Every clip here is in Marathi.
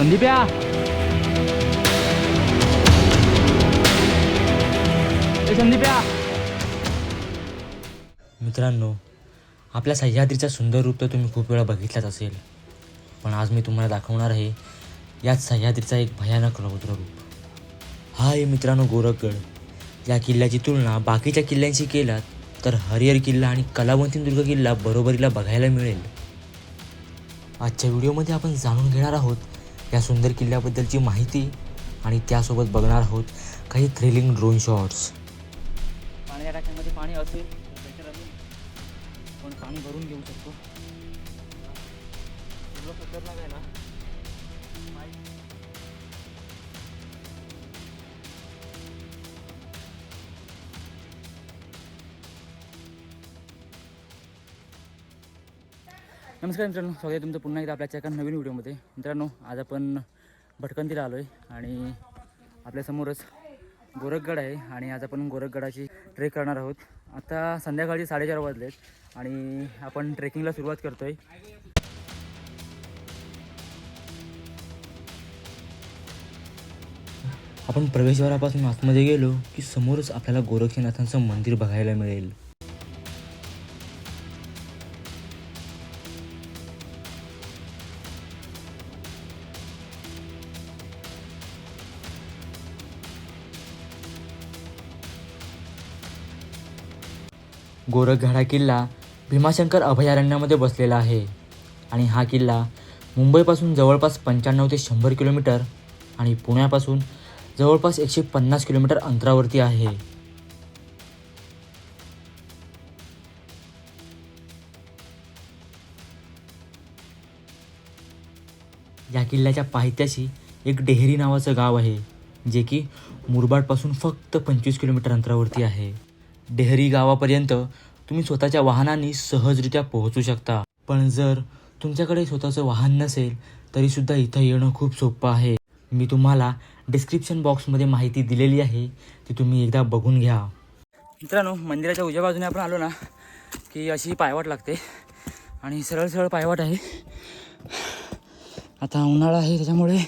संदीप्या ए संदीप्या मित्रांनो आपल्या सह्याद्रीचा सुंदर रूप तर तुम्ही खूप वेळा बघितलाच असेल. पण आज मी तुम्हाला दाखवणार आहे याच सह्याद्रीचा एक भयानक रौद्र रूप. हा आहे मित्रांनो गोरखगड. या किल्ल्याची तुलना बाकीच्या किल्ल्यांशी केलात तर हरिहर किल्ला आणि कलावंतीन किल्ला बरोबरीला बघायला मिळेल. आजच्या व्हिडिओमध्ये आपण जाणून घेणार आहोत या सुंदर किल्ल्याबद्दलची माहिती आणि त्यासोबत बघणार आहोत काही थ्रिलिंग ड्रोन शॉट्स पाण्याच्या टाक्यांमध्ये पाणी असेल बेटर असेल पण पाणी भरून घेऊ शकतो. ना? नमस्कार मित्रांनो स्वागत आहे तुमचं पुन्हा एकदा आपल्या एका नवीन व्हिडिओमध्ये. मित्रांनो आज आपण भटकंतीला आलो आहे आणि आपल्यासमोरच गोरखगड आहे आणि आज आपण गोरखगडाची ट्रेक करणार आहोत. आता संध्याकाळी साडेचार वाजले आहेत आणि आपण ट्रेकिंगला सुरुवात करतो आहे आपण प्रवेशद्वारापासून आतमध्ये गेलो की समोरच आपल्याला गोरक्षनाथांचं मंदिर बघायला मिळेल. गोरखघाडा किल्ला भीमाशंकर अभयारण्यामध्ये बसलेला आहे. आणि हा किल्ला मुंबईपासून जवळपास पंच्याण्णव ते शंभर किलोमीटर आणि पुण्यापासून जवळपास एकशे पन्नास किलोमीटर अंतरावरती आहे. या किल्ल्याच्या पायथ्याशी एक डेहरी नावाचं गाव आहे जे की मुरबाडपासून फक्त पंचवीस किलोमीटर अंतरावरती आहे. डेहरी गावापर्यंत तुम्ही स्वतःच्या वाहनाने सहजरित्या पोहोचू शकता. पण जर तुमच्याकडे स्वतःचं वाहन नसेल तरीसुद्धा इथं येणं खूप सोपं आहे. मी तुम्हाला डिस्क्रिप्शन बॉक्समध्ये माहिती दिलेली आहे ती तुम्ही एकदा बघून घ्या. मित्रांनो मंदिराच्या उजव्या बाजूने आपण आलो ना की अशी पायवाट लागते. आणि सरळ सरळ पायवाट आहे. आता उन्हाळा आहे त्याच्यामुळे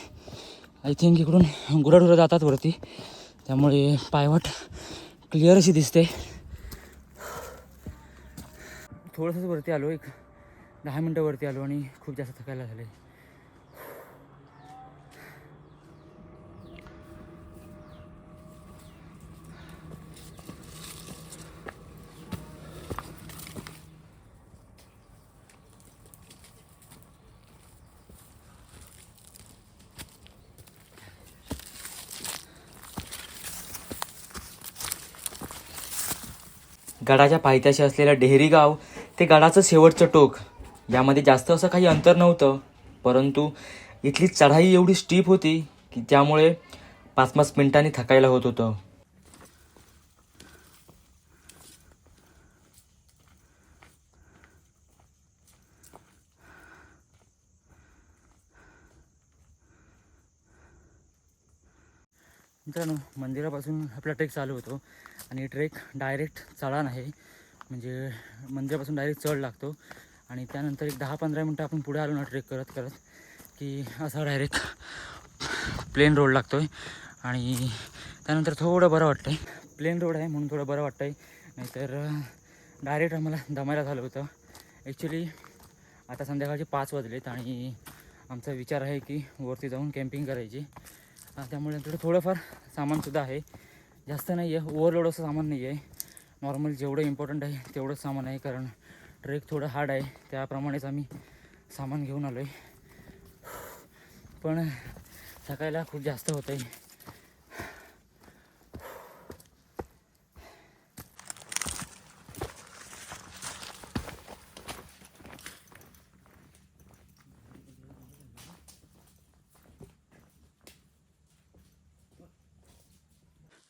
आय थिंक इकडून गुराढुरं जातात वरती. त्यामुळे पायवाट क्लिअर अशी दिसते. थोडंसंच वरती आलो एक दहा मिनटं वरती आलो आणि खूप जास्त थकायला झाले. गडाच्या पायथ्याशी असलेलं डेहरी गाव ते गडाचं शेवटचं टोक. यामध्ये जास्त असं काही अंतर नव्हतं परंतु इथली चढाई एवढी स्टीप होती की त्यामुळे पाच पाच मिनिटांनी थकायला होत होतं. मित्रांनो मंदिरापासून आपला ट्रेक चालू होतो आणि ट्रेक डायरेक्ट चढाण आहे. म्हणजे मंदिरापासून डायरेक्ट चढ लागतो. आणि त्यानंतर एक दहा पंधरा मिनटं आपण पुढे आलो ना ट्रेक करत करत की असा डायरेक्ट प्लेन रोड लागतो आहे आणि त्यानंतर थोडं बरं वाटतं आहे प्लेन रोड आहे म्हणून थोडं बरं वाटतं आहे नाहीतर डायरेक्ट आम्हाला दमायला झालं होतं. ॲक्च्युली आता संध्याकाळचे पाच वाजलेत आणि आमचा विचार आहे की वरती जाऊन कॅम्पिंग करायची. त्यामुळे थोडंफार सामानसुद्धा आहे. जास्त नाही आहे ओव्हरलोड असं सामान नाही आहे नॉर्मल जेवढं इम्पॉर्टंट आहे तेवढंच सामान आहे. कारण ट्रेक थोडं हार्ड आहे. त्याप्रमाणेच आम्ही सामान घेऊन आलो आहे पण थकायला खूप जास्त होत आहे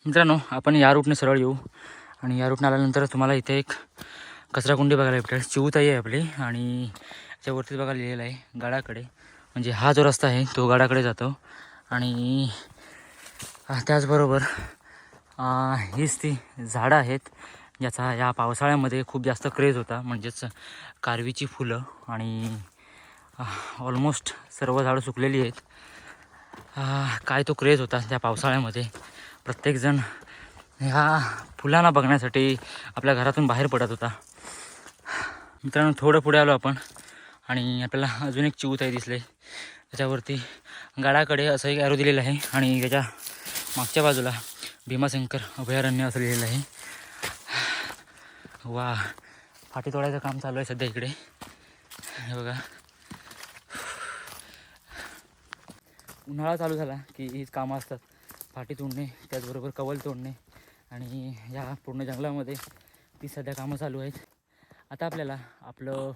मित्रांनो आपण या रूटने सरळ येऊ. आणि या रूटनं आल्यानंतर तुम्हाला इथे एक कचराकुंडी बघायला भेटेल. चिवताई आहे आपली आणि याच्यावरतीच बघा लिहिलेलं आहे गाडाकडे. म्हणजे हा जो रस्ता आहे तो गाडाकडे जातो. आणि त्याचबरोबर हीच ती झाडं आहेत ज्याचा या पावसाळ्यामध्ये खूप जास्त क्रेज होता. म्हणजेच कारवीची फुलं आणि ऑलमोस्ट सर्व झाडं सुकलेली आहेत. काय तो क्रेज होता त्या पावसाळ्यामध्ये? प्रत्येकजण ह्या फुलांना बघण्यासाठी आपल्या घरातून बाहेर पडत होता. मित्रांनो थोडं पुढे आलो आपण. आणि आपल्याला अजून एक चिऊताई दिसले त्याच्यावरती गडाकडे असं एक ॲरो दिलेलं आहे आणि त्याच्या मागच्या बाजूला भीमाशंकर अभयारण्य असं लिहिलेलं आहे. वा फाटी तोडायचं काम चालू आहे सध्या इकडे. हे बघा. उन्हाळा चालू झाला की हीच कामं असतात. फाटी तोडणे त्याचबरोबर कवल तोडणे. आणि या पूर्ण जंगलामध्ये ती सध्या कामं चालू आहेत. आता आपल्याला आपलं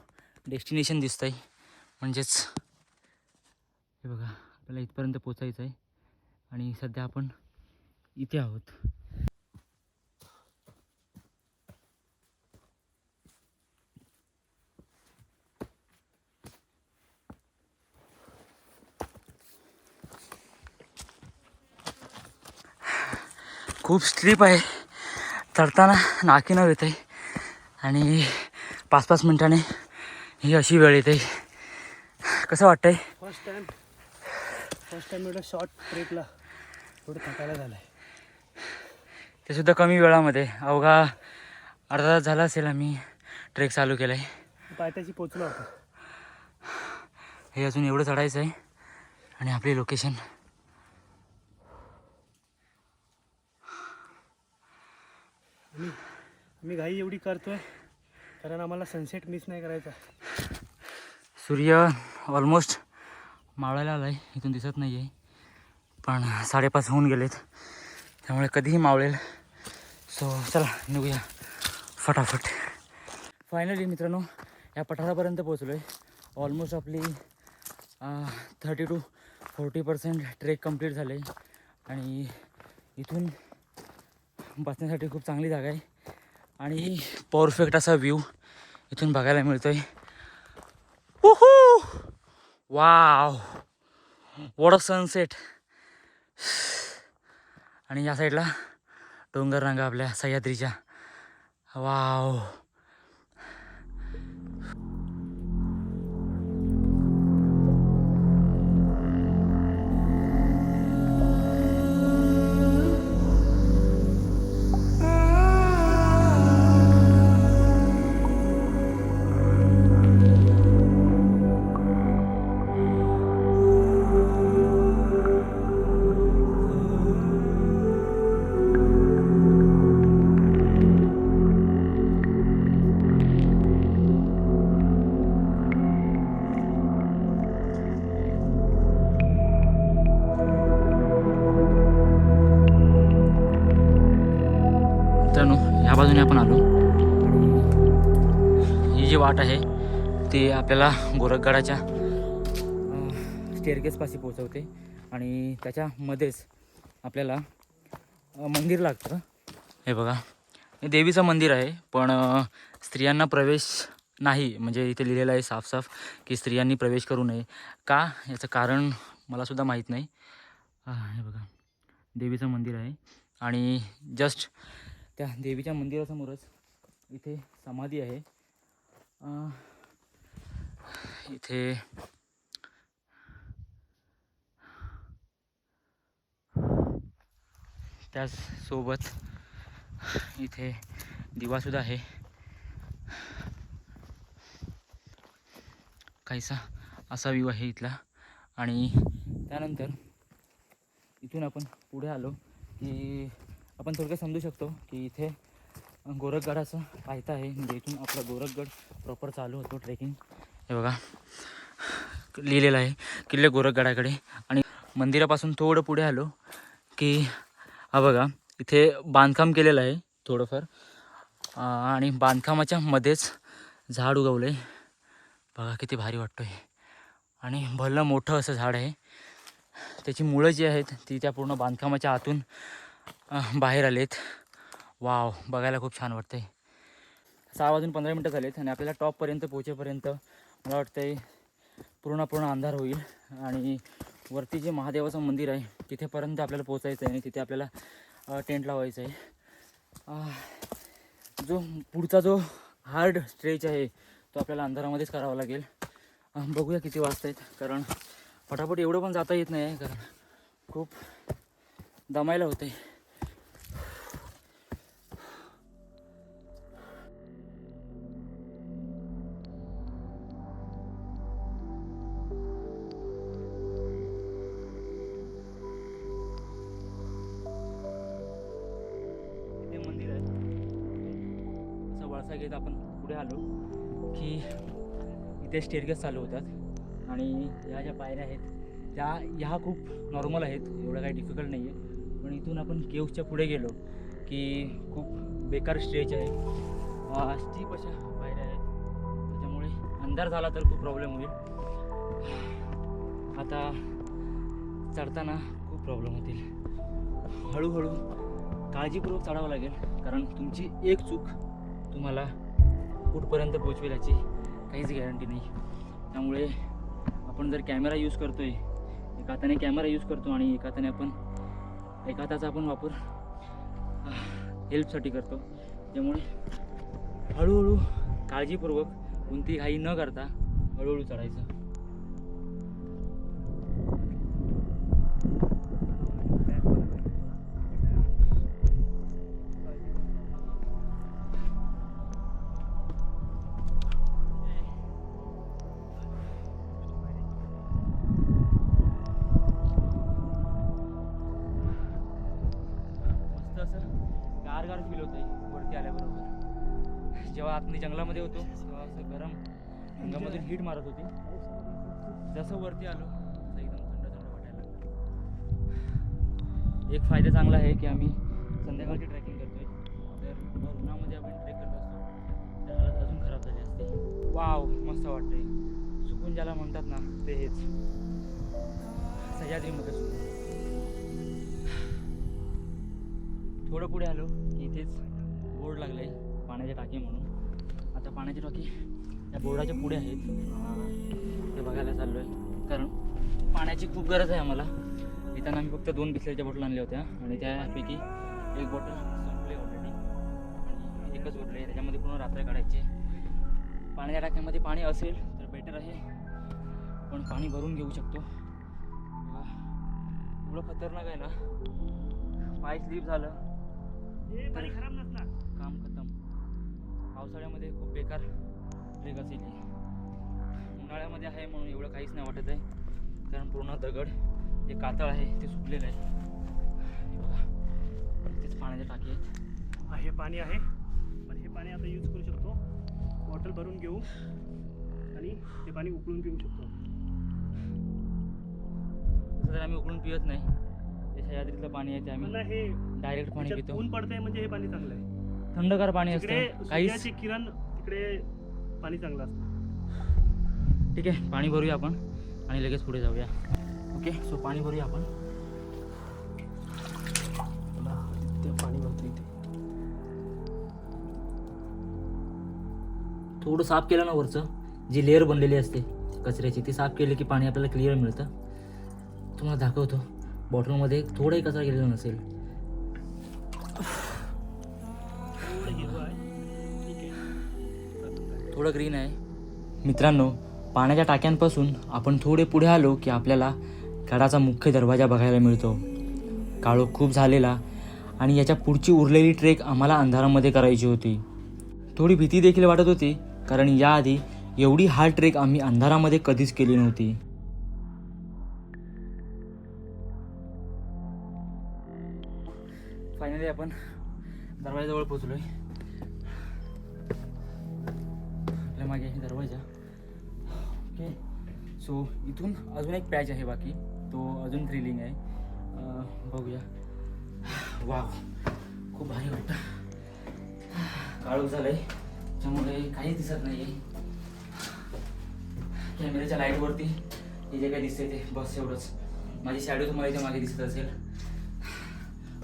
डेस्टिनेशन दिसतं आहे म्हणजेच हे बघा आपल्याला इथपर्यंत पोचायचं आहे आणि सध्या आपण इथे आहोत. खूप स्लिप आहे. चढताना नाकीनं येत आहे आणि पाच पाच मिनिटाने ही अशी वेळ येते. कसं वाटतंय? फर्स्ट टाइम फर्स्ट टाइम एवढं शॉर्ट ट्रेकला थोडं थकायला झालं आहे ते सुद्धा कमी वेळामध्ये. अवघा अर्धा तास झाला असेल आम्ही ट्रेक चालू केला आहे पायथ्याशी पोचलो होतो हे अजून एवढं चढायचं आहे आणि आपली लोकेशन आम्ही आम्ही घाई एवढी करतोय कारण आम्हाला सनसेट मिस नाही करायचा. सूर्य ऑलमोस्ट मावळायला आला आहे इथून दिसत नाही आहे पण साडेपाच होऊन गेलेत. त्यामुळे कधीही मावळेल. सो चला निघूया. फटाफट. फायनली मित्रांनो या पठारापर्यंत पोचलो आहे ऑलमोस्ट आपली thirty two forty percent trek complete झाले आणि इथून बसण्यासाठी खूप चांगली जागा आहे. आणि परफेक्ट असा व्ह्यू इथून बघायला मिळतो आहे वाव वॉट अ सनसेट आणि या साईडला डोंगर रांगा आपल्या सह्याद्रीच्या. वाव ह्या आपण आलो. आणि ही जी वाट आहे ती आपल्याला गोरखगडाच्या स्टेअरकेसपाशी पोचवते आणि त्याच्यामध्येच आपल्याला मंदिर लागतं. हे बघा. हे देवीचं मंदिर आहे पण स्त्रियांना प्रवेश नाही. म्हणजे इथे लिहिलेलं आहे साफसाफ की स्त्रियांनी प्रवेश करू नये. का? याचं कारण मला सुद्धा माहीत नाही. हे बघा. देवीचं मंदिर आहे. आणि जस्ट त्या देवीच्या मंदिरासमोरच इथे समाधी आहे. इथे त्याचसोबत इथे दिवासुद्धा आहे. काहीसा असा व्ह्यू आहे इथला. आणि त्यानंतर इथून आपण पुढे आलो की आपण थोडक्यात समजू शकतो की इथे गोरखगडाचं पायथं आहे. म्हणजे इथून आपला गोरखगड प्रॉपर चालू होतो ट्रेकिंग हे बघा. लिहिलेलं आहे. किल्ले गोरखगडाकडे. आणि मंदिरापासून थोडं पुढे आलो की हा बघा इथे बांधकाम केलेलं आहे थोडंफार. आणि बांधकामाच्या मध्येच झाड उगवलं आहे बघा किती भारी वाटतो आहे आणि भलं मोठं असं झाड आहे. त्याची मुळं जी आहेत ती त्या पूर्ण बांधकामाच्या आतून बाहेर आलेत. वाव बघायला खूप छान वाटतंय. सहा वाजून पंधरा मिनटं झालेत आणि आपल्याला टॉपपर्यंत पोहोचेपर्यंत मला वाटतंय पूर्ण पूर्ण अंधार होईल. आणि वरती जे महादेवाचं मंदिर आहे तिथेपर्यंत आपल्याला पोहोचायचं आहे आणि तिथे आपल्याला टेंट लावायचं आहे. जो पुढचा जो हार्ड स्ट्रेच आहे तो आपल्याला अंधारामध्येच करावा लागेल. बघूया किती वाजता आहेत कारण फटाफट एवढं पण जाता येत नाही आहे कारण खूप दमायला होतं आहे असं घेत आपण पुढे आलो की इथे स्टेअरगेस चालू होतात. आणि ह्या ज्या पायऱ्या आहेत त्या ह्या खूप नॉर्मल आहेत एवढं काही डिफिकल्ट नाही आहे पण इथून आपण केव्सच्या पुढे गेलो की खूप बेकार स्ट्रेच आहे. स्टीप अशा पायऱ्या आहेत. त्याच्यामुळे अंधार झाला तर खूप प्रॉब्लेम होईल. आता चढताना खूप प्रॉब्लेम होतील. हळूहळू काळजीपूर्वक चढावं लागेल कारण तुमची एक चूक तुम्हाला कुठपर्यंत पोचवेल याची काहीच गॅरंटी नाही. त्यामुळे आपण जर कॅमेरा यूज करतो आहे एका हाताने कॅमेरा यूज करतो आणि एका हाताने आपण एका हाताचा आपण वापर हेल्पसाठी करतो. त्यामुळे हळूहळू काळजीपूर्वक कोणती घाई न करता हळूहळू चढायचं. असं गरम अंगामधून हीट मारत होती. जसं वरती आलो तसं एकदम थंड थंड वाटायला लागलं. एक फायदा चांगला आहे की आम्ही संध्याकाळची ट्रॅकिंग करतोय. तर उन्हामध्ये आपण ट्रेक करत असतो. तर हालत अजून खराब झाली असते. वाव मस्त वाटतंय. सुकून ज्याला म्हणतात ना ते हेच. सह्याद्रीमध्ये सुकून थोडं पुढे आलो की इथेच बोर्ड लागलं आहे पाण्याची टाकी म्हणून. पाण्याची टाकी त्या बोर्डाच्या पुढे आहेत. ते बघायला चाललो आहे कारण पाण्याची खूप गरज आहे आम्हाला. येताना आम्ही फक्त दोन बिस्लरीच्या बॉटल आणल्या होत्या आणि त्यापैकी एक बॉटल संपली ऑलरेडी आणि एकच उरली आहे. त्याच्यामध्ये पूर्ण रात्र काढायची. पाण्याच्या टाक्यामध्ये पाणी असेल तर बेटर आहे. पण पाणी भरून घेऊ शकतो. एवढं खतरनाक आहे ना. पाय स्लिप झालं. काम खतम पावसाळ्यामध्ये खूप बेकार ट्रेक असेल. उन्हाळ्यामध्ये आहे म्हणून एवढं काहीच नाही वाटत आहे. कारण पूर्ण दगड जे कातळ आहे ते सुकलेलं आहे. बघा इथेच पाण्याच्या टाकी आहेत. हा, पाणी आहे. पण हे पाणी आता यूज करू शकतो. बॉटल भरून घेऊ. आणि ते पाणी उकळून पिऊ शकतो. तसं तर आम्ही उकळून पित नाही. ते सह्याद्रीतलं पाणी आहे ते आम्ही हे डायरेक्ट पाणी पितो. ऊन पडतंय म्हणजे हे पाणी चांगलं आहे. थंडगार पाणी असतं. काहीच सूर्याची किरण तिकडे पाणी चांगलं असतं. ठीक आहे पाणी भरूया आपण आणि लगेच पुढे जाऊया. ओके सो पाणी भरूया आपण. पाणी भरतो इथे. थोडं साफ केलं ना वरचं जी लेअर बनलेली असते कचऱ्याची ती साफ केली की पाणी आपल्याला क्लिअर मिळतं. तुम्हाला दाखवतो बॉटलमध्ये थोडंही कचरा गेलेला नसेल. थोडं ग्रीन आहे. मित्रांनो पाण्याच्या टाक्यांपासून आपण थोडे पुढे आलो की आपल्याला गडाचा मुख्य दरवाजा बघायला मिळतो. काळोख खूप झालेला आणि याच्या पुढची उरलेली ट्रेक आम्हाला अंधारामध्ये करायची होती. थोडी भीती देखील वाटत होती कारण याआधी एवढी हार्ड ट्रेक आम्ही अंधारामध्ये कधीच केली नव्हती. फायनली आपण दरवाजाजवळ पोचलोय आहे मागे आहे दरवाजा. ओके सो इथून अजून एक पॅच आहे बाकी. तो अजून थ्रिलिंग आहे. बघूया. वा खूप भारी वाटतं. काळू झालं आहे त्यामुळे काहीच दिसत नाही आहे कॅमेऱ्याच्या लाईटवरती हे जे काही दिसते ते. बस एवढंच. माझी शॅडो तुम्हाला इथे मागे दिसत असेल.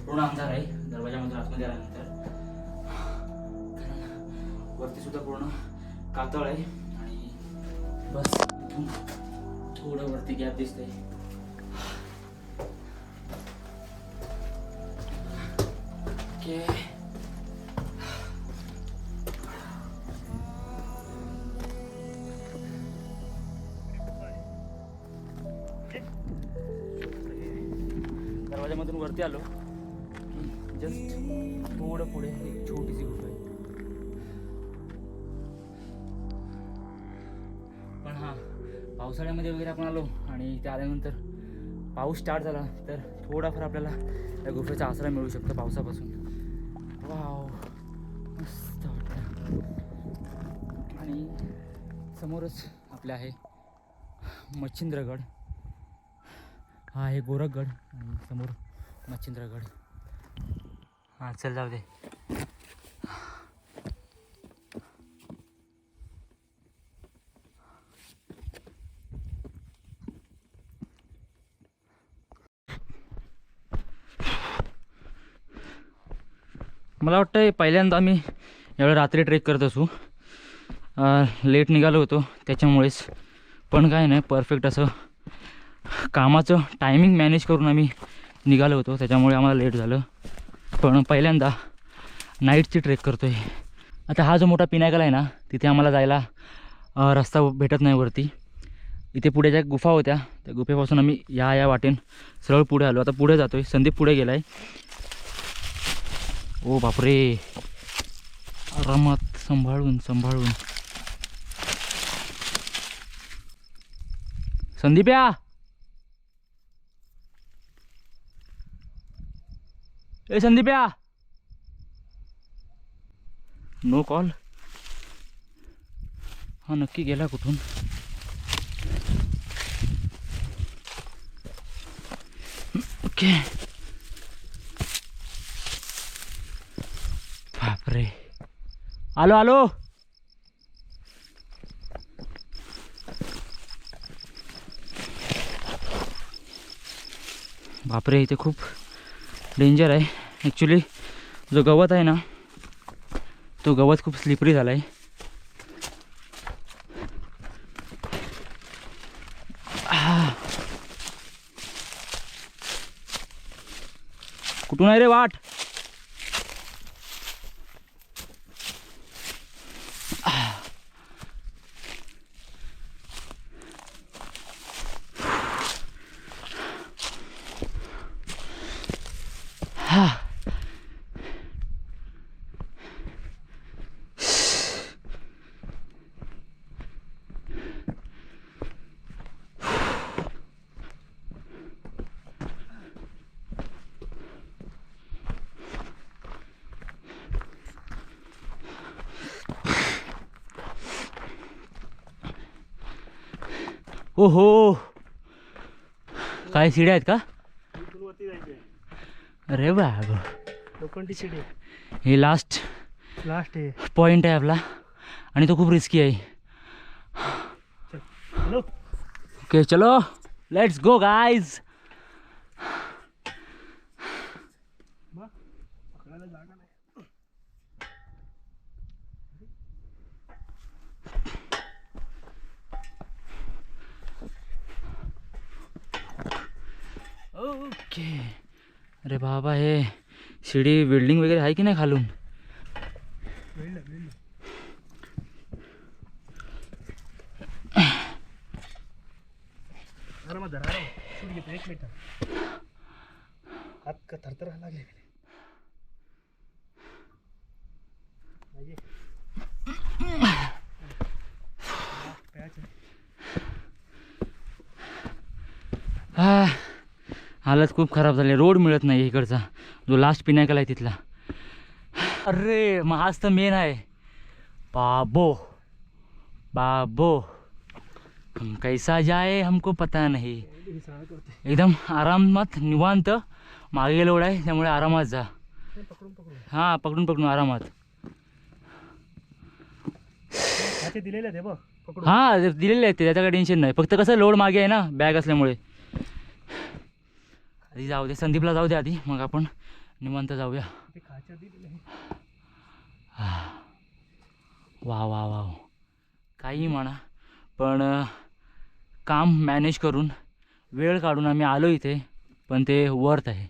पूर्ण अंधार आहे. दरवाजामधून आतमध्ये आल्यानंतर. वरती सुद्धा पूर्ण कातळ आहे. आणि बस इथून थोडं वरती गॅप दिसतंय. ओके. दरवाजामधून वरती आलो. वगैरे आपण आलो आणि त्या आल्यानंतर पाऊस स्टार्ट झाला तर थोडाफार आपल्याला त्या गुफेचा आसरा मिळू शकतो पावसापासून. वाव मस्त वाटतं आणि समोरच आपले आहे मच्छिंद्रगड. हा आहे गोरखगड आणि समोर मच्छिंद्रगड. हां चल जाऊ दे. मला वाटतं पहिल्यांदा आम्ही एवढं रात्री ट्रेक करत असू. लेट निघालो होतो त्याच्यामुळेच. पण काय नाही परफेक्ट असं कामाचं टायमिंग मॅनेज करून आम्ही निघालो होतो त्याच्यामुळे आम्हाला लेट झालं. पण पहिल्यांदा नाईटची ट्रेक करतो आहे आता हा जो मोठा पिनायकल आहे ना तिथे आम्हाला जायला रस्ता भेटत नाही वरती. इथे पुढे ज्या गुफा होत्या त्या गुफेपासून आम्ही या या वाटेन सरळ पुढे आलो. आता पुढे जातो आहे संदीप पुढे गेला आहे ओ बापरे. आरामात सांभाळून सांभाळून. संदीप या ए संदीप या नो कॉल हा नक्की गेला कुठून? ओके. बापरे आलो आलो बापरे इथे खूप डेंजर आहे. ॲक्च्युली जो गवत आहे ना तो गवत खूप स्लिपरी झाला आहे कुठून आहे रे वाट? ओहो. काय शिड्या आहेत का? अरे बाब. लोखंडी शिडी. हे लास्ट लास्ट आहे. पॉईंट आहे आपला. आणि तो खूप रिस्की आहे. हॅलो. ओके चलो. लेट्स गो गाईज ओके अरे बाबा हे शिडी बिल्डिंग वगैरे आहे की नाही खालून? वेळ हालत खूप खराब झाली. रोड मिळत नाही इकडचा. जो लास्ट पिनाकल आहे तिथला. अरे मग हाच तर मेन आहे. बाबो. बाबो. हम कैसा जाए हमको पता नहीं. एकदम आरामात निवांत. मागे लोड आहे त्यामुळे आरामात जा. हे पकडून पकडून आरामात. दिलेले आहेत हे बघ हां दिलेले आहेत ते त्याचं काही टेन्शन नाही. फक्त कसं लोड मागे आहे ना बॅग असल्यामुळे. आधी जाऊ दे. संदीपला जाऊ दे आधी. मग आपण निवांत जाऊया. वा वा वा काही म्हणा. पण काम मॅनेज करून वेळ काढून आम्ही आलो इथे. पण ते वर्थ आहे.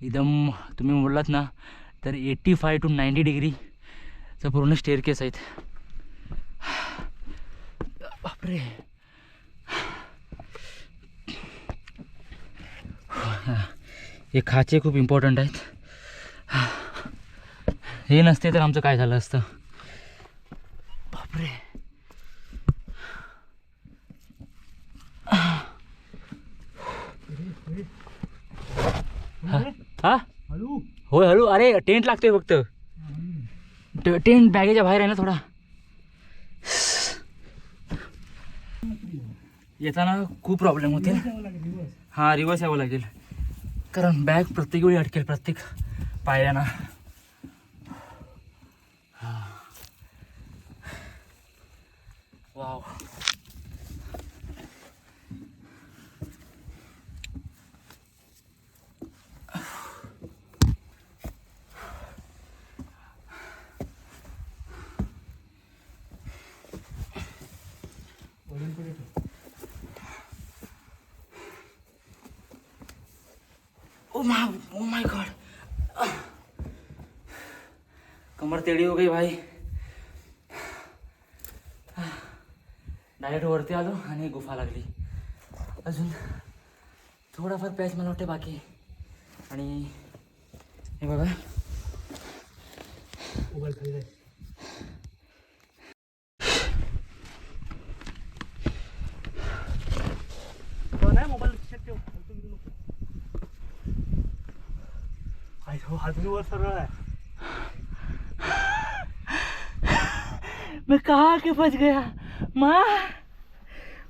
एकदम तुम्ही बोललात ना तर एट्टी फाय टू नाईंटी डिग्रीचं पूर्ण स्टेअर केस आहेत. बापरे. हे खाचे खूप इम्पॉर्टंट आहेत. हे नसते तर आमचं काय झालं असतं? बापरे. हा? हा? हळू. होय हळू. अरे टेंट लागतोय फक्त. ट- टेंट बॅगेच्या बाहेर आहे ना थोडा। येताना खूप प्रॉब्लेम होतील हा। रिवर्स यावं लगे। कारण, बैग प्रत्येक वे अटकेल प्रत्येक पायऱ्याना वाव ओ मा ओ माय गॉड. कमर टेढ़ी हो गई भाई. डायरेक्ट वरती आलो आणि गुफा लागली. अजून थोडाफार पॅच मला वाटते बाकी. आणि हे बघा. मोबाईल खाली जाय तो नाही मोबाईल खिशात ठेव फालतू घेऊ नको. वर सरळ आहे. मैं कहाँ आके फंस गया? माँ?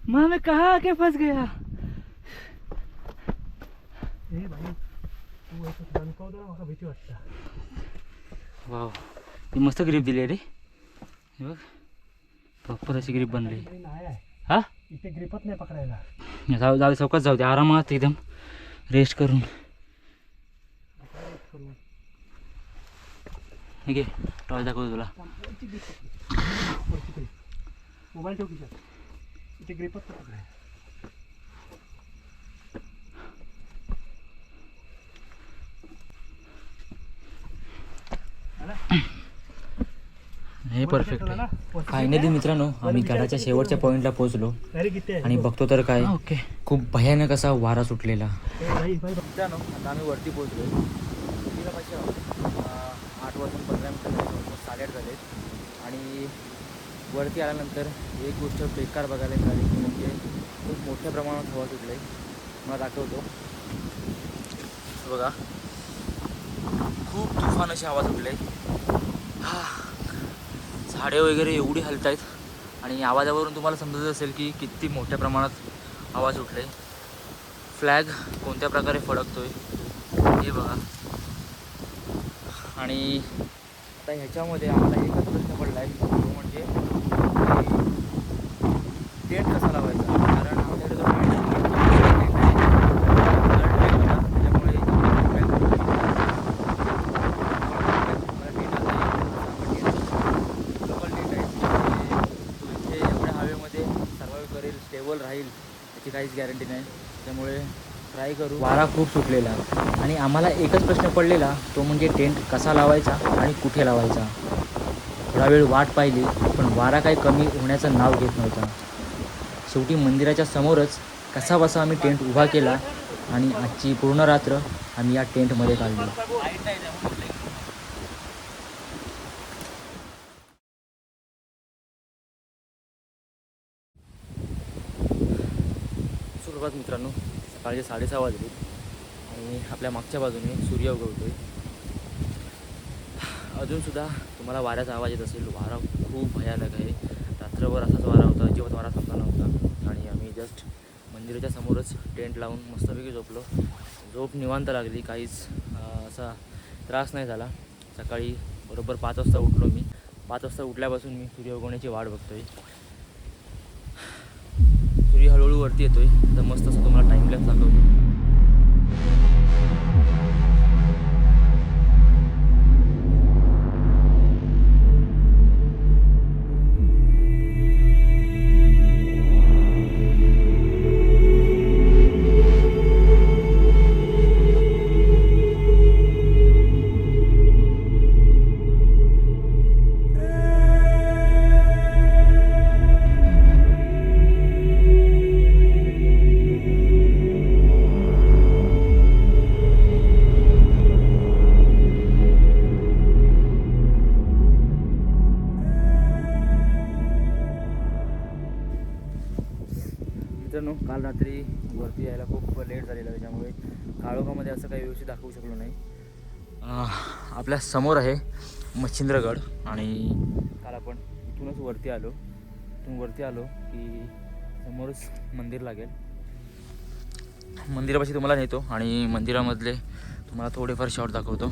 माँ मैं कहाँ आके फंस गया? ए भाई तू असं दणकव जरा मला भीती वाटतं वाव ही मस्त ग्रीप दिली रे। हे बघ प्रॉपर अशी ग्रीप बनली इकडे नाही आहे. हा? इथे ग्रिपच नाही पकडायला. जाऊ जाऊ दे, चौकात जाऊ दे आरामात एकदम रेस्ट करून. हे घे टॉय दाखवतो तुला. मोबाईल ठेव इथे ग्रिपच? हे परफेक्ट? आहे फायनली मित्रांनो आम्ही गडाच्या शेवटच्या पॉईंटला पोहोचलो. आणि बघतो तर काय ओके खूप भयानक असा वारा सुटलेला ए, भाई, भाई, भाई. मित्रांनो आता आम्ही वरती पोहोचलो कितीला पंधरा मिनटं साडेआठ झाले. आणि वरती आल्यानंतर एक गोष्ट बेकार बघायला मिळाली की म्हणजे खूप मोठ्या प्रमाणात हवा सुटली मला दाखवतो. बघा. खूप तुफान अशी हवा सुटली हा. झाडे वगैरे एवढी हलत आहेत आणि आवाजावरून तुम्हाला समजत असेल की किती मोठ्या प्रमाणात आवाज उठले फ्लॅग कोणत्या प्रकारे फडकतोय हे बघा. आणि आता ह्याच्यामध्ये आम्हाला एकच प्रश्न पडला आहे तो म्हणजे डेट कसा लावायचा? कारण आमच्याकडे जो त्याच्यामुळे डबल आहे. तो इथे एवढ्या हवेमध्ये सर्वाईव्ह करेल स्टेबल राहील याची काहीच गॅरंटी नाही. त्यामुळे ट्राय करू. वारा खूप सुटलेला आणि आम्हाला एकच प्रश्न पडलेला तो म्हणजे टेंट कसा लावायचा आणि कुठे लावायचा? थोडा वेळ वाट पाहिली पण वारा काही कमी होण्याचं नाव घेत नव्हता. शेवटी मंदिराच्या समोरच कसा बसा आम्ही टेंट उभा केला आणि आजची पूर्ण रात्र आम्ही या टेंटमध्ये काढली. सुप्रभात मित्रांनो. सकाळचे साडेसहा वाजले आणि आपल्या मागच्या बाजूने सूर्य उगवतो आहे अजूनसुद्धा तुम्हाला वाऱ्याचा आवाज येत असेल. वारा खूप भयानक आहे. रात्रभर असाच वारा होता अजिबात वारा थांबला नव्हता. आणि आम्ही जस्ट मंदिराच्या समोरच टेंट लावून मस्तपैकी झोपलो. झोप निवांत लागली. काहीच असा त्रास नाही झाला. सकाळी बरोबर पाच वाजता उठलो मी. पाच वाजता उठल्यापासून मी सूर्य उगवण्याची वाट बघतोय. सूर्य हळूहळू वरती येतोय. तर मस्त असं तुम्हाला टाईमलॅप्स दाखवतो. आपल्यासमोर आहे मच्छिंद्रगड आणि काल आपण इथूनच वरती आलो. इथून वरती आलो की समोरच मंदिर लागेल. मंदिरापाशी तुम्हाला नेतो आणि मंदिरामधले तुम्हाला थोडेफार शॉट दाखवतो.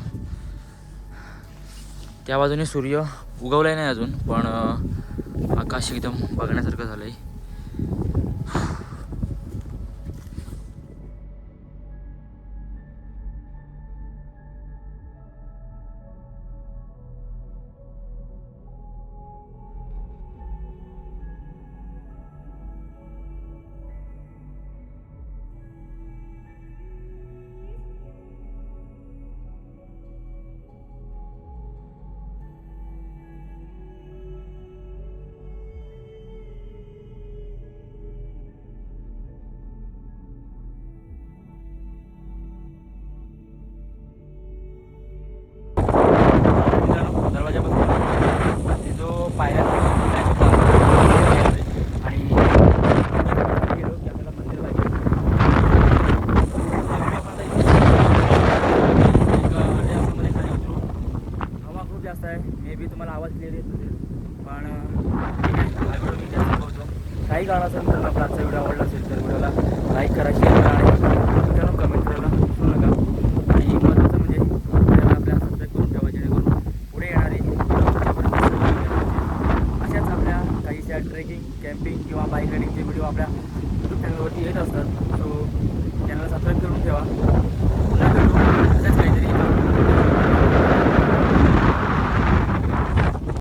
त्या बाजूने सूर्य उगवलाय नाही अजून पण आकाश एकदम बघण्यासारखं झालं आहे